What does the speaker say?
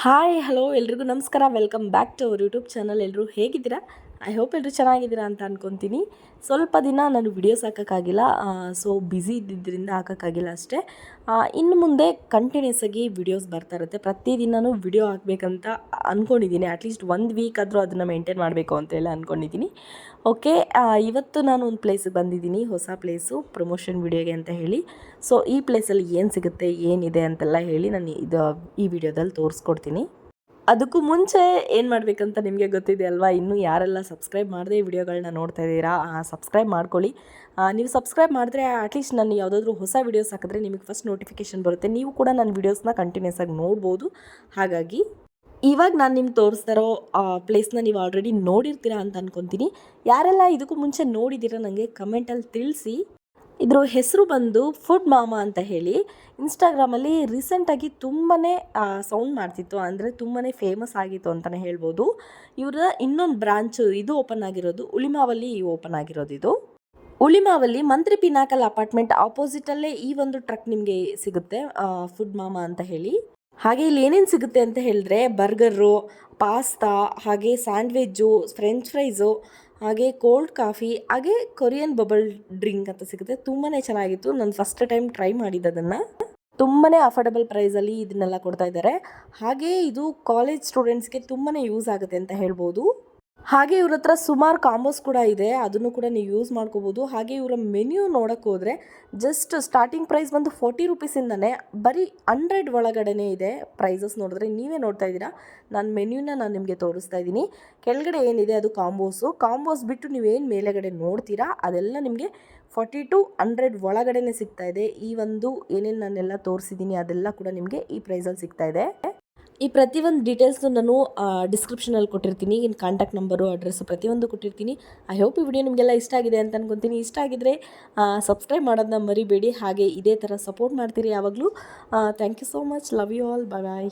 Hi hello ಎಲ್ರಿಗೂ ನಮಸ್ಕಾರ. Welcome back to our YouTube channel ಎಲ್ಲರೂ ಹೇಗಿದ್ದೀರಾ? ಐ ಹೋಪ್ ಎಲ್ಲರೂ ಚೆನ್ನಾಗಿದ್ದೀರಾ ಅಂತ ಅನ್ಕೊತೀನಿ. ಸ್ವಲ್ಪ ದಿನ ನಾನು ವಿಡಿಯೋಸ್ ಹಾಕೋಕ್ಕಾಗಿಲ್ಲ ಸೊ ಬ್ಯುಸಿ ಇದ್ದಿದ್ದರಿಂದ ಹಾಕೋಕ್ಕಾಗಿಲ್ಲ ಅಷ್ಟೇ. ಇನ್ನು ಮುಂದೆ ಕಂಟಿನ್ಯೂಸ್ ಆಗಿ ವಿಡಿಯೋಸ್ ಬರ್ತಾ ಇರುತ್ತೆ. ಪ್ರತಿದಿನವೂ ವಿಡಿಯೋ ಹಾಕಬೇಕಂತ ಅಂದ್ಕೊಂಡಿದ್ದೀನಿ ಅಟ್ಲೀಸ್ಟ್ ಒಂದು ವೀಕ್ ಆದರೂ ಅದನ್ನು ಮೇಂಟೈನ್ ಮಾಡಬೇಕು ಅಂತೆಲ್ಲ ಅಂದ್ಕೊಂಡಿದ್ದೀನಿ ಓಕೆ ಇವತ್ತು ನಾನು ಒಂದು ಪ್ಲೇಸಿಗೆ ಬಂದಿದ್ದೀನಿ. ಹೊಸ ಪ್ಲೇಸು ಪ್ರಮೋಷನ್ ವಿಡಿಯೋಗೆ ಅಂತ ಹೇಳಿ. ಸೊ ಈ ಪ್ಲೇಸಲ್ಲಿ ಏನು ಸಿಗುತ್ತೆ, ಏನಿದೆ ಅಂತೆಲ್ಲ ಹೇಳಿ ನಾನು ಇದು, ಈ ವಿಡಿಯೋದಲ್ಲಿ ತೋರಿಸ್ಕೊಡ್ತೀನಿ. ಅದಕ್ಕೂ ಮುಂಚೆ ಏನು ಮಾಡಬೇಕಂತ ನಿಮಗೆ ಗೊತ್ತಿದೆ ಅಲ್ವಾ? ಇನ್ನೂ ಯಾರೆಲ್ಲ ಸಬ್ಸ್ಕ್ರೈಬ್ ಮಾಡದೆ ವಿಡಿಯೋಗಳನ್ನ ನೋಡ್ತಾ ಇದ್ದೀರಾ ಸಬ್ಸ್ಕ್ರೈಬ್ ಮಾಡ್ಕೊಳ್ಳಿ. ನೀವು ಸಬ್ಸ್ಕ್ರೈಬ್ ಮಾಡಿದ್ರೆ ಅಟ್ಲೀಸ್ಟ್ ನಾನು ಯಾವುದಾದ್ರೂ ಹೊಸ ವೀಡಿಯೋಸ್ ಹಾಕಿದ್ರೆ ನಿಮಗೆ ಫಸ್ಟ್ ನೋಟಿಫಿಕೇಶನ್ ಬರುತ್ತೆ. ನೀವು ಕೂಡ ನನ್ನ ವೀಡಿಯೋಸ್ನ ಕಂಟಿನ್ಯೂಸ್ ಆಗಿ ನೋಡ್ಬೋದು. ಹಾಗಾಗಿ, ಇವಾಗ ನಾನು ನಿಮ್ಗೆ ತೋರಿಸ್ತಾ ಇರೋ ಪ್ಲೇಸ್ನ ನೀವು ಆಲ್ರೆಡಿ ನೋಡಿರ್ತೀರಾ ಅಂತ ಅನ್ಕೊತೀನಿ. ಯಾರೆಲ್ಲ ಇದಕ್ಕೂ ಮುಂಚೆ ನೋಡಿದ್ದೀರಾ ನನಗೆ ಕಮೆಂಟಲ್ಲಿ ತಿಳಿಸಿ. ಇದ್ರ ಹೆಸರು ಬಂದು ಫುಡ್ ಮಾಮಾ ಅಂತ ಹೇಳಿ ಇನ್ಸ್ಟಾಗ್ರಾಮಲ್ಲಿ ರೀಸೆಂಟಾಗಿ ತುಂಬಾ ಸೌಂಡ್ ಮಾಡ್ತಿತ್ತು, ಅಂದರೆ ತುಂಬಾ ಫೇಮಸ್ ಆಗಿತ್ತು ಅಂತಲೇ ಹೇಳ್ಬೋದು. ಇವರ ಇನ್ನೊಂದು ಬ್ರಾಂಚು ಇದು ಓಪನ್ ಆಗಿರೋದು, ಉಳಿಮಾವಲ್ಲಿ ಓಪನ್ ಆಗಿರೋದು ಇದು. ಉಳಿಮಾವಲ್ಲಿ ಮಂತ್ರಿ ಪಿನಾಕಲ್ ಅಪಾರ್ಟ್ಮೆಂಟ್ ಆಪೋಸಿಟಲ್ಲೇ ಈ ಒಂದು ಟ್ರಕ್ ನಿಮಗೆ ಸಿಗುತ್ತೆ ಫುಡ್ ಮಾಮಾ ಅಂತ ಹೇಳಿ. ಹಾಗೆ ಇಲ್ಲಿ ಏನೇನು ಸಿಗುತ್ತೆ ಅಂತ ಹೇಳಿದ್ರೆ ಬರ್ಗರು ಪಾಸ್ತಾ ಹಾಗೆ ಸ್ಯಾಂಡ್ವಿಜ್ಜು ಫ್ರೆಂಚ್ ಫ್ರೈಸು ಹಾಗೆ ಕೋಲ್ಡ್ ಕಾಫಿ ಹಾಗೆ ಕೊರಿಯನ್ ಬಬಲ್ ಡ್ರಿಂಕ್ ಅಂತ ಸಿಗುತ್ತೆ. ತುಂಬಾ ಚೆನ್ನಾಗಿತ್ತು. ನಾನು ಫಸ್ಟ್ ಟೈಮ್ ಟ್ರೈ ಮಾಡಿದ್ದು ಅದನ್ನು ತುಂಬಾ ಅಫೋರ್ಡಬಲ್ ಪ್ರೈಸಲ್ಲಿ ಇದನ್ನೆಲ್ಲ ಕೊಡ್ತಾ ಇದ್ದಾರೆ. ಹಾಗೆ ಇದು ಕಾಲೇಜ್ ಸ್ಟೂಡೆಂಟ್ಸ್ಗೆ ತುಂಬಾ ಯೂಸ್ ಆಗುತ್ತೆ ಅಂತ ಹೇಳ್ಬೋದು. ಹಾಗೆ ಇವ್ರ ಹತ್ರ ಸುಮಾರು ಕಾಂಬೋಸ್ ಕೂಡ ಇದೆ. ಅದನ್ನು ಕೂಡ ನೀವು ಯೂಸ್ ಮಾಡ್ಕೋಬೋದು. ಹಾಗೆ ಇವರ ಮೆನ್ಯೂ ನೋಡೋಕ್ಕೆ ಹೋದರೆ ಜಸ್ಟ್ ಸ್ಟಾರ್ಟಿಂಗ್ ಪ್ರೈಸ್ ಬಂದು ಫೋರ್ಟಿ ರುಪೀಸಿಂದನೇ ಬರೀ ಹಂಡ್ರೆಡ್ ಒಳಗಡೆನೇ ಇದೆ ಪ್ರೈಸಸ್ ನೋಡಿದ್ರೆ ನೀವೇ ನೋಡ್ತಾ ಇದ್ದೀರಾ. ನಾನು ಮೆನ್ಯೂನ ನಾನು ನಿಮಗೆ ತೋರಿಸ್ತಾ ಇದ್ದೀನಿ. ಕೆಳಗಡೆ ಏನಿದೆ ಅದು ಕಾಂಬೋಸು ಕಾಂಬೋಸ್ ಬಿಟ್ಟು ನೀವೇನು ಮೇಲೆಗಡೆ ನೋಡ್ತೀರಾ ಅದೆಲ್ಲ ನಿಮಗೆ ಫಾರ್ಟಿ ಟು ಹಂಡ್ರೆಡ್ ಒಳಗಡೆನೇ ಸಿಗ್ತಾ ಇದೆ. ಈ ಒಂದು ಏನೇನು ನಾನೆಲ್ಲ ತೋರಿಸಿದ್ದೀನಿ ಅದೆಲ್ಲ ಕೂಡ ನಿಮಗೆ ಈ ಪ್ರೈಸಲ್ಲಿ ಸಿಗ್ತಾ ಇದೆ. ಈ ಪ್ರತಿಯೊಂದು ಡೀಟೇಲ್ಸ್ನು ನಾನು ಡಿಸ್ಕ್ರಿಪ್ಷನಲ್ಲಿ ಕೊಟ್ಟಿರ್ತೀನಿ. ಇನ್ನು ಕಾಂಟ್ಯಾಕ್ಟ್ ನಂಬರು ಅಡ್ರೆಸ್ಸು ಪ್ರತಿಯೊಂದು ಕೊಟ್ಟಿರ್ತೀನಿ. ಐ ಹೋಪ್ ಈ ವಿಡಿಯೋ ನಿಮಗೆಲ್ಲ ಇಷ್ಟ ಆಗಿದೆ ಅಂತ ಅನ್ಕೊತೀನಿ. ಇಷ್ಟ ಆಗಿದ್ರೆ ಸಬ್ಸ್ಕ್ರೈಬ್ ಮಾಡೋದನ್ನ ಮರಿಬೇಡಿ. ಹಾಗೆ ಇದೇ ಥರ ಸಪೋರ್ಟ್ ಮಾಡ್ತೀರಿ ಯಾವಾಗಲೂ. Thank you so much love you all bye bye